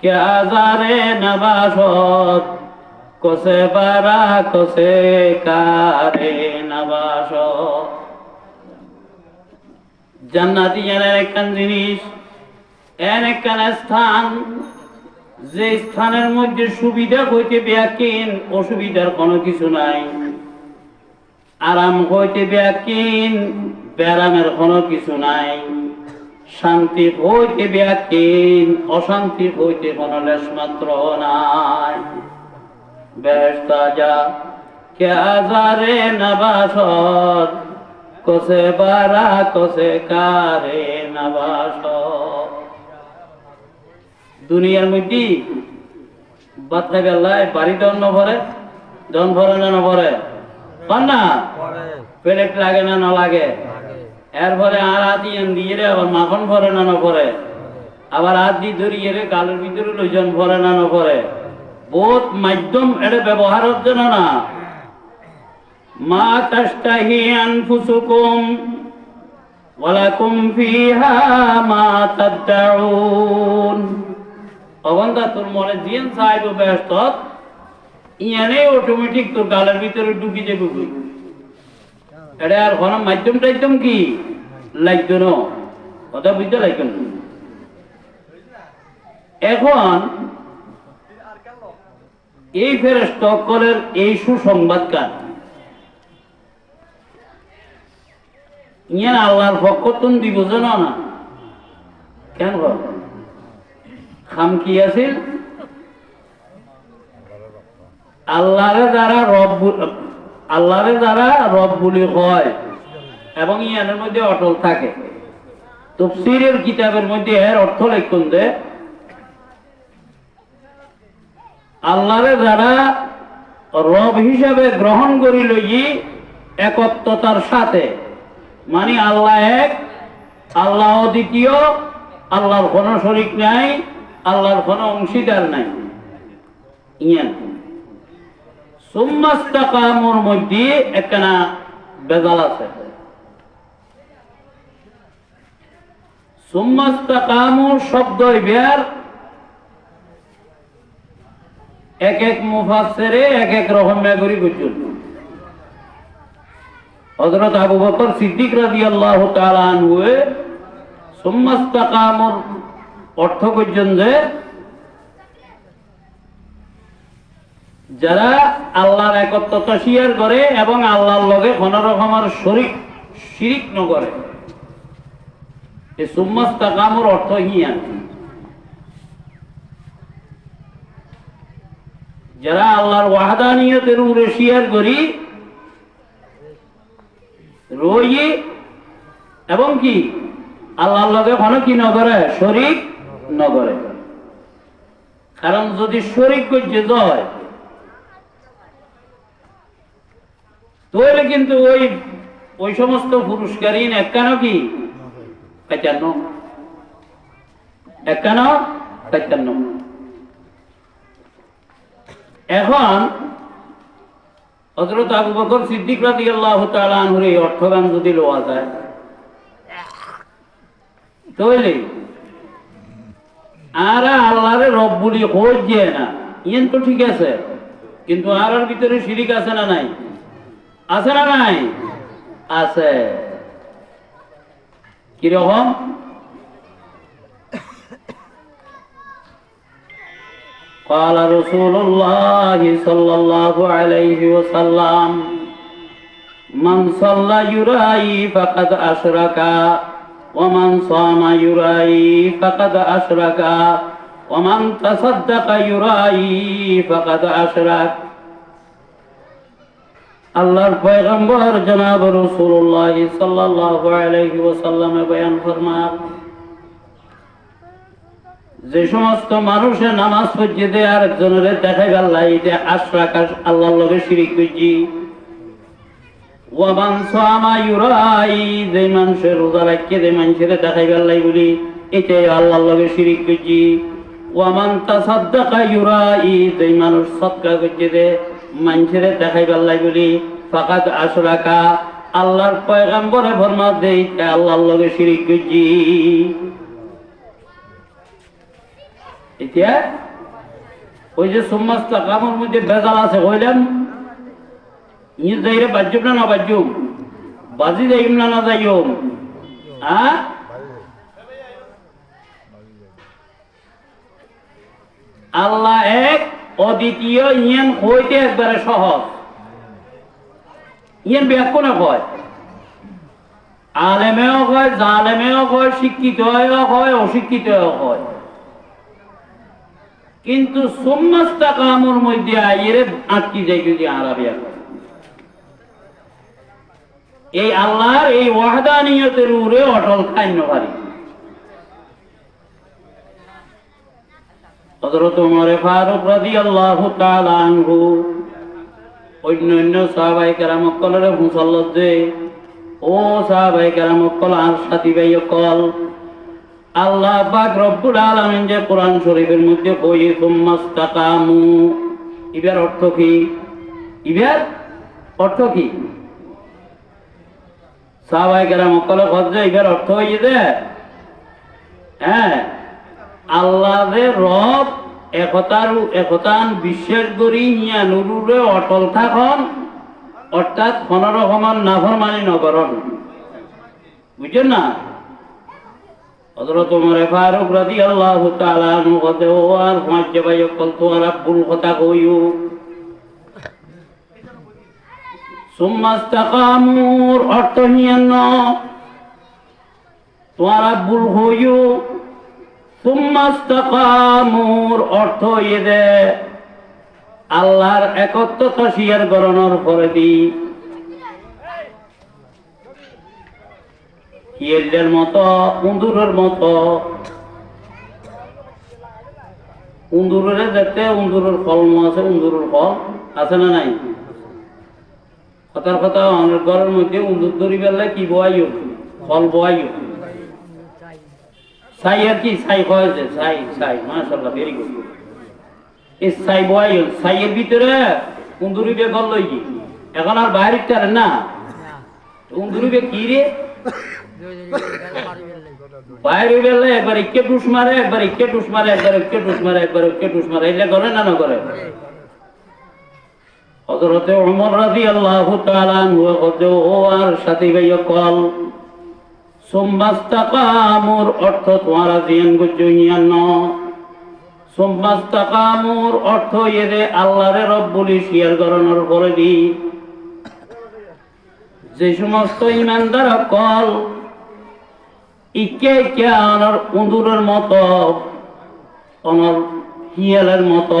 কে নবাসত কসে কসে কারে জান্নাতি একখান জিনিস এর একখান স্থান যে স্থানের মধ্যে সুবিধা হইতে ব্যাকিন অসুবিধার কোনো কিছু নাই আরাম হইতে ব্যাকিন ব্যারামের কোনো কিছু নাই শান্তি হইতে ব্যাকিন অশান্তি হইতে কোনো লেশ মাত্র নাই। বেহস্তা যা কে আজারে নবাসত কসে বারা কসে কারে নবাসত দুনিয়ার মধ্যে বাচ্চা গেলায় বাড়ি দন ভরে দন ভরে না ভরে? পান না? পেলেট লাগে না না লাগে? এরপরে আর আদি দিয়ে রে, আবার মাখন ভরে না না ভরে। আবার আদি ধরিয়ে রে গালের ভিতরে লইজন ভরে না না ভরে। বহুত মাধ্যম এটা ব্যবহারের জন্য না মা তাস্তাহি আনফুসুকুম, ওয়ালাকুম ফিহা মা তাদউন অবন্ধা তোর মনে জিয়ান সাহেব ব্যস্ত, ইয়ানে অটোমেটিক তোর গালের ভিতরে ঢুকি যাবে এটা আর কোন মাধ্যম টাইধ্যম কি? লাগতো না। কথা বুঝতে লাগতো এখন এই ফেরেস্টকলের এই সুসংবাদ কার? ইয়ান আল্লাহর তুমি দিব জানো না? কেন খাম কি আছিল আল্লাহরে দ্বারা রব আল্লাহরে দ্বারা রব বলি হয় এবং ইয়ানের মধ্যে অটল থাকে। তফসিরের কিতাবের মধ্যে এর অর্থ লিখুন যে, আল্লাহরে দ্বারা রব হিসাবে গ্রহণ করি লই একত্বতার সাথে মানে আল্লাহ এক, আল্লাহ দ্বিতীয় আল্লাহর কোনো শরিক নাই, আল্লাহর কোনো অংশীদার নাই। ইয়ান। সুম্মাস্তাকামুর মধ্যে বেজাল আছে। সুম্মাস্তাকামু শব্দ এক এক মুফাসসিরে এক এক রকম মেগরি বুঝুন হযরত আবু বকর সিদ্দিক রাদিয়াল্লাহু তাআলা আনহু সুম্মাস্তাকামুর অর্থ করছেন যে যারা আল্লাহর একত্রতা স্বীকার করে এবং আল্লাহর লগে কোন রকমের শরিক, শিরিক ন করে। এই সুম্মাস্তাকামুর অর্থ হিয়া যারা আল্লাহর ওয়াহাদানিয়তের উপরে স্বীকার করি রই এবং কি? আল্লাহর লগে কোনো কি নগরে শরিক নগরে কারণ যদি শরিক করছে হয় তাহলে কিন্তু ওই ওই সমস্ত পুরস্কারই একখান কি? পঁচান্ন। একখান পঁচান্ন। এখন হজরত আবু বকর সিদ্দিক রাদি আল্লাহ তালুর এই অর্থগান যদি লোয়া যায়, তাহলে আর আল্লাহরে রব বলি হয়ে না। ইয়েন তো ঠিক আছে, কিন্তু আর আর ভিতরে শিরিক আছে না নাই? আছে না নাই আছে কিরকম قال رسول الله صلى الله عليه وسلم من صلى يرائي فقد أشرك ومن صام يرائي فقد أشرك ومن تصدق يرائي فقد أشرك আল্লাহর পয়গম্বর জনাব রসুল্লাহ সাল্লাল্লাহু আলাইহি ওয়াসাল্লামে বয়ান ফরমান যে সমস্ত মানুষের নামাজ পড়ছে আর একজনের দেখাই আল্লাহ যে আশরাক আল্লাহর লগে করছি। ওয়ামান সামা ইউরাই, যে মানুষের রোজা রাখছে, যে মানুষের দেখাই আল্লাহ বলি এটাই লগে শিরিক করছি। ওয়ামান তাসাদ্দাকা ইউরাই, যে মানুষ সৎকা করছে, যে মানুষের দেখাই আল্লাহ বলি ফাকাত আশরাকা আল্লাহর পয়গাম্বরে ফরমা দেই আল্লাহর লগে শিরিক করছি। এতিয়া, ওই যে সুম্মাস্তা কামর মধ্যে ভেজাল আছে, কইলেন ইয়ে যাইরে বাজ্যুম না না বাজ্যুম বাজি যাইম না না যাইম হ্যাঁ? আল্লাহ এক অদ্বিতীয় ইয়েন হইতে একবারে সহজ। ইয়েন ব্যাখ্য কয় আলেমেও কয় জালেমেও কয় শিক্ষিত কয় অশিক্ষিত কয় কিন্তু সোম্মাস্তা কামর মধ্যে আইয়েরে আটকি যায় যদি আরবিয়া এই আল্লাহর এই ওয়াহদানিয়তের উপরে অটল খাইন্য পারি হযরত ওমর ফারুক রাদিয়াল্লাহু তাআলা আনহু অন্য অন্য সাহাবায়ে কেরাম কলের মুসল্লত যে, ও সাহাবায়ে কেরাম কল আর সাথী ভাই কল আল্লাহ পাক রব্বুল আলামিন যে কোরআন শরীফের মধ্যে কই সুম্মাস্তাকামু ইবার অর্থ কি? ইবার অর্থ কি? সাহাবায়ে কেরাম কলে কজে ইবার অর্থ হইছে হ্যাঁ আল্লাহরে রব একতার একতান বিশ্বাস করি ইয়া নুরুরে অটল থাকন। অর্থাৎ কোন রকমের নাফরমানি নগরণ বুঝছেন না? হযরত ওমর ফারুক রাদিয়াল্লাহু তাআলা আনহু কতে ও কল তো আর ভুল কথা কইও। সুম্মাস্তাকামুর অর্থ নিয়ান্ন তোমারা ভুল হইও। সুম্মাস্তাকামুর অর্থ ইয়ে আল্লাহর একত্বতা শিয়ার গণনার পরে দি। ইয়েলের মতো উন্দুরের মতো। উন্দুরের দেখতে উন্দুরের কলম আছে উন্দুরের ফল আছে না নাই? কথার কথা, অনেক ঘরের মধ্যে উন্দুর ধরি বেলা কি বয়াইও? ফল বয়াইও। সাই আর কি সাই সাই সাই মাশাল্লাহ ভেরি গুড এই সাই সাইয়ের ভিতরে উন্দুরি বে গল। লই এখন আর না। উন্দুরি বে কি রে? বাইরে বেলা একবার ইকে টুস মারে, একবার ইকে টুস মারে, একবার ইকে টুস মারে, একবার ইকে টুস মারে। করে না না করে? হযরতে ওমর রাদিয়াল্লাহু তাআলা আনহু কত ও আর সাথী কল সোম্মাস্তাকামুর অর্থ তোমারা জিয়ান গুজইয়ান সোম্মাস্তাকামুর অর্থ এরে আল্লাহরে রব্বুলি শিয়ার গরণের পরে দি। যে সমস্ত ইমানদার কল ইকে ইকে অনর উন্দুরের মতো অনর হিয়ালের মতো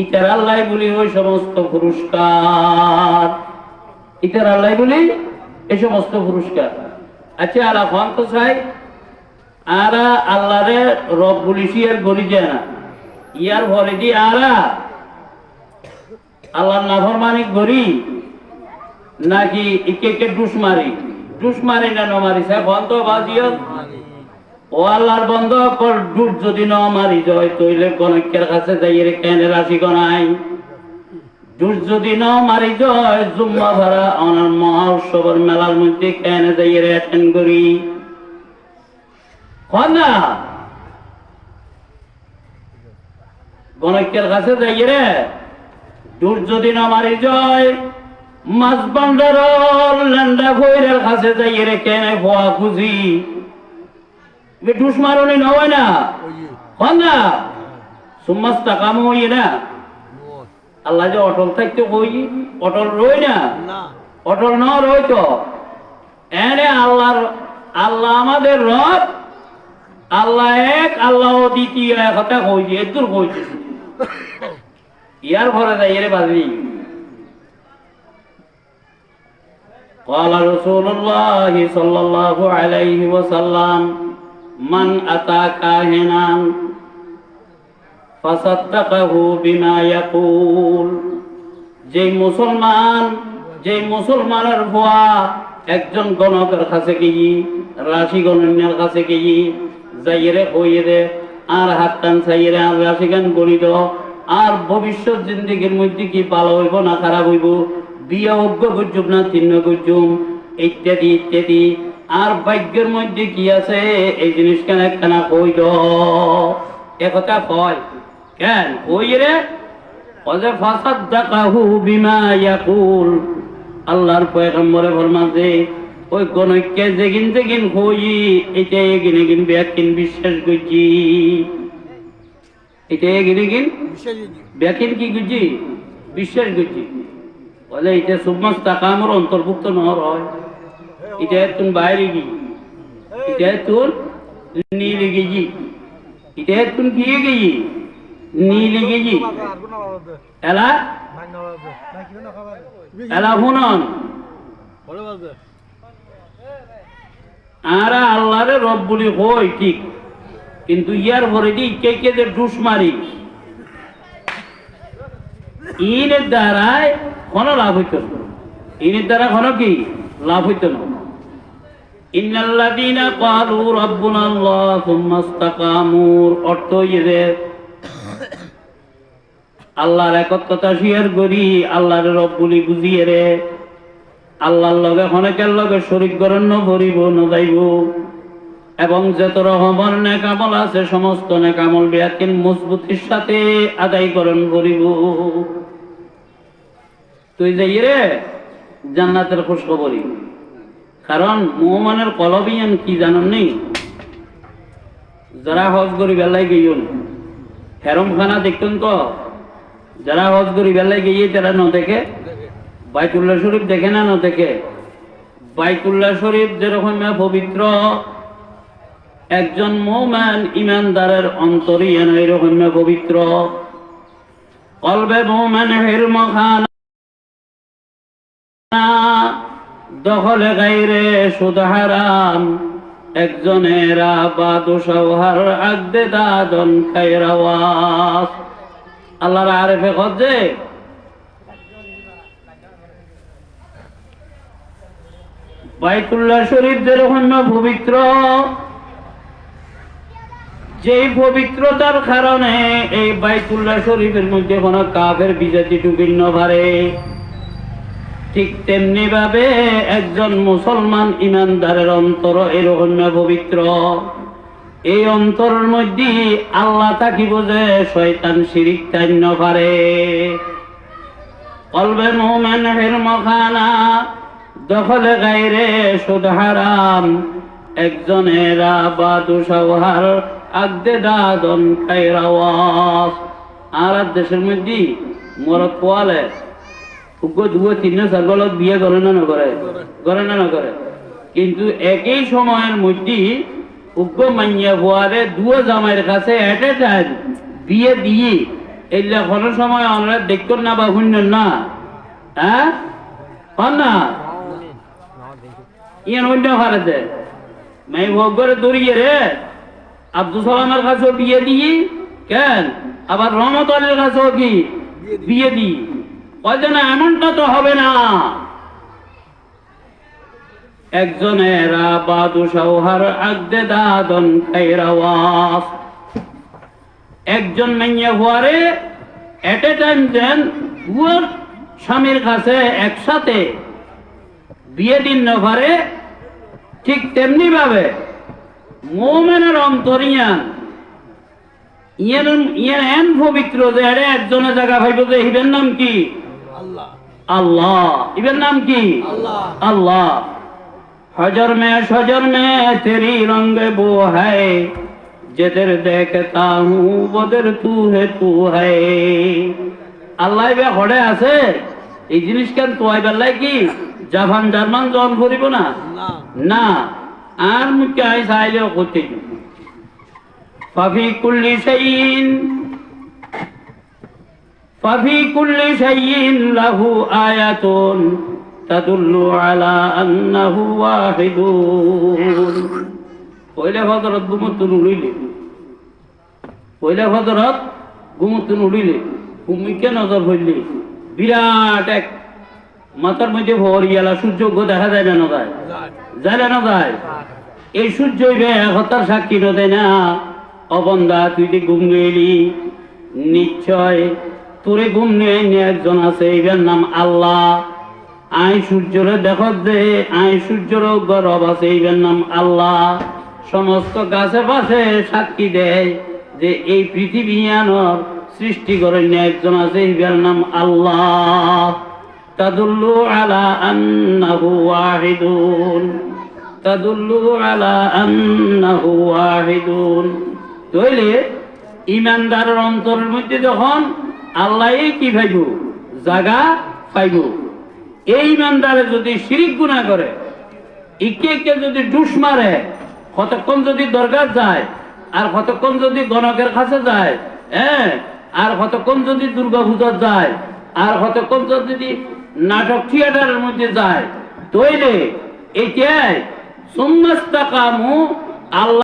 ইটার আল্লাহ বলি ওই সমস্ত পুরস্কার। ইটার আল্লাহ বলি এই সমস্ত পুরস্কার। আচ্ছা আর এখন তো চাই, আর আল্লাহরে রব বলিছি আর গড়ি যায় না। ইয়ার ভরে দি আরা আল্লাহর নাফর মানিক গড়ি নাকি ইকে কে ডুস মারি ডুস মারি না নমারি, সে বন্ধ বাজিও ও আল্লাহর বন্ধ কর ডুব যদি ন মারি যায়, তৈলে গণকের কাছে যাইয়ে কেনে রাশি গনাই ডুব যদি ন মারি যায়, জুম্মা ভাড়া অনার মহা মেলার মধ্যে কেনে যাইয়ে অ্যাটেন্ড করি। না? গণকের কাছে যাইয়ে রে ডুব যদি ন মারি যায় মাছ বান্ডার ল্যান্ডা ভৈরের কাছে যাইয়ে রে কেনে ভুয়া খুঁজি। ডুস মারনি নয় না হন না সুমাস্তা কাম হই না আল্লাহ যে অটল থাকতে কই অটল রই না অটল ন রই তো এনে আল্লাহর আল্লাহ আমাদের রব আল্লাহ এক আল্লাহ দ্বিতীয় এক কথা কইছি এদুর কইছি ইয়ার ঘরে যাই এর বাজি قال رسول الله صلى الله عليه وسلم মান আতা কাহিনান, ফাসাদ্দাকাহু বিমা ইয়াকুল। যে মুসলমান যে মুসলমানের ভুয়া, একজন গণকের কাছে গিয়ে, রাশি গণন্যের কাছে গিয়ে, যাইরে কইরে আর হাত টান চাইরে আর রাশি গান গণিত আর ভবিষ্যৎ জিন্দগির মধ্যে কি ভালো হইব না খারাপ হইব, বিয়ে অজ্ঞ করছুম না তিন্ন করছুম ইত্যাদি ইত্যাদি। আর ভাগ্যের মধ্যে কি আছে? এই জিনিস কেন একখানা কই দ একথা কয়। কেন? কই রে? ওজে ফাসাদ্দাকাহু বিমা ইয়াকুল। আল্লাহর পয়গম্বরে ফরমান যে ওই গণকে যেগিন যেগিন হই এটা এগিন এগিন ব্যাকিন বিশ্বাস করছি। এটা এগিন এগিন ব্যাকিন কি করছি? বিশ্বাস করছি। বলে এটা সমস্ত কামর অন্তর্ভুক্ত নহর হয় এটা তুন বাইরে গি এটা তুন নীলে গেছি এটা তুন কি গেছি নীলে গেছি এলা? এলা শুনন আরা আল্লাহরে রব বলি হই ঠিক। কিন্তু ইয়ার ভরে দি কে কে যে ডুস মারি। ইনের দ্বারায় কোনো লাভ হইত না। ইনের দ্বারা কোনো কি? লাভ হইত না। ইন্নাল্লাযীনা ক্বালু রাব্বুনা আল্লাহ সুম্মা ইসতাকামুর অর্থ ইয়ে আল্লাহর একত্বতা স্বীকার করি, আল্লাহর রব বলি বুঝিয়ে রে, আল্লাহর লগে অনেকের লগে শরিক করেন ন ভরিব ন যাইব এবং যত রহমান নেকামল আছে, সমস্ত নেকামল বিয়াকিন মজবুতির সাথে আদায় করেন ভরিব। তুই যাই রে, জান্নাতের খোঁজ খবরই কারণ মোহমানের কলবিয়ান কি জানেন নেই? যারা হজ করি বেলায় গইন হেরম খানা দেখতেন তো? যারা হজ করি বেলায় গিয়ে তারা ন দেখে? বাইতুল্লাহ শরীফ দেখে না ন দেখে? বাইতুল্লাহ শরীফ যেরকম পবিত্র, একজন মৌমান ইমানদারের অন্তরই এন এরকম পবিত্র। কলবে মৌমান হের মখানা দখলে গাইরে সুদহারাম একজনের সৌহার আগদে দাদন খাইরাওয়াস আল্লাহর আরেফে খোঁজে বাইতুল্লাহ শরীফ যেরকম পবিত্র, যেই পবিত্রতার কারণে এই বাইতুল্লাহ শরীফের মধ্যে কোনো কাফের বিজাতি টুকিন্ন পারে ঠিক তেমনি ভাবে একজন মুসলমান ইমানদারের অন্তর এরকম পবিত্র। এই অন্তরের মধ্যে আল্লাহ থাকিব যে শয়তান শিরিক তান্য পারে। কলবে মোমেন হের মখানা, দখলে গাইরে সুদ হারাম। একজনের আবাদু সৌহার আগদে দাদন খাইরাওয়াস আর দেশের মধ্যে মরত পোয়ালে উগ্র দুয়ো তিন সার্গলত বিয়ে করে না না করে না না করে কিন্তু একই সময়ের মধ্যে উগ্র মাইয়া হওয়ারে দুয়ো জামাইয়ের কাছে এট টাইম বিয়ে দিয়ে। এগুলা কোনো সময় আমরা দেখতেন না বা শুনলেন না? হ্যাঁ হন না? ইয়ান অন্য ভারতে মাই ভোগ করে দৌড়িয়ে রে আব্দুল সালামের কাছে বিয়ে দিয়ে। কেন? আবার রহমত আলীর কাছেও কি? বিয়ে দিই বলছে না এমনটা তো হবে না। একজনের আবাদু সৌহার দাদন খাইরাওয়াস একজন মাইয়া হওয়ারে এট এ টাইম দেন দুয়ার স্বামীর কাছে একসাথে বিয়ে দিন না পারে ঠিক তেমনি ভাবে মোমেনের অন্তরিয়ান ইয়ের এন পবিত্র যে এরে একজনে জায়গা ভাইব যে ইবের নাম কি? আল্লাহ। ইবের নাম কি? আল্লাহ। হজর মে সজর মে তেরি রঙ্গে বো হ্যায়। যেদের দেখতা হু বদের তু হে তু হ্যায়। আল্লাহ বে হড়ে আছে? এই জিনিস কেন তোয়াই বেলায় কি? জাভান জার্মান জন করিব না? না। আর মুখে আইস আইলেও করতে পাফি কুল্লি সেইন ফাফি কুল্লি শাইইন লাহু আয়াতুন তাদুল্লু আলা আন্নাহু ওয়াহিদুন পয়লা হযরত গুমত নুলিলি পয়লা হযরত ঘুমতুন উড়িলে ভূমিকে নজর হইলে বিরাট এক মাথার মধ্যে ভর গেলা সূর্য দেখা যায় না যায় যায় না যায় এই সূর্য হতার সাক্ষী নদে না। অবন্দা তুই ঘুম গেলি, নিশ্চয় তোরে ঘুম নিয়ে একজন আছে এবার নাম আল্লাহ। আই সূর্যরে দেখো দে আই সূর্যর গরব আছে এবার নাম আল্লাহ। সমস্ত গাছে পাশে সাক্ষী দেয় যে, এই পৃথিবী আনর সৃষ্টি করেন একজন আছে এবার নাম আল্লাহ। তাদুল্লু আলা আন্নাহু ওয়াহিদুন। তাদুল্লু আলা আন্নাহু ওয়াহিদুন। তাইলে, ইমানদারের অন্তরের মধ্যে যখন আল্লাহ কি পাইব জাগা পাইব। এই ইমানদারে যদি শিরিক গুণা করে ইকে ইকে যদি ডুস মারে, কতক্ষণ যদি দরকার যায়, আর কতক্ষণ যদি গণকের কাছে যায় হ্যাঁ? আর কতক্ষণ যদি দুর্গা পূজা যায়, আর কতক্ষণ যদি নাটক থিয়েটারের মধ্যে যায় তৈলে এইটাই সুন্নাস্তাকামু আল্লাহ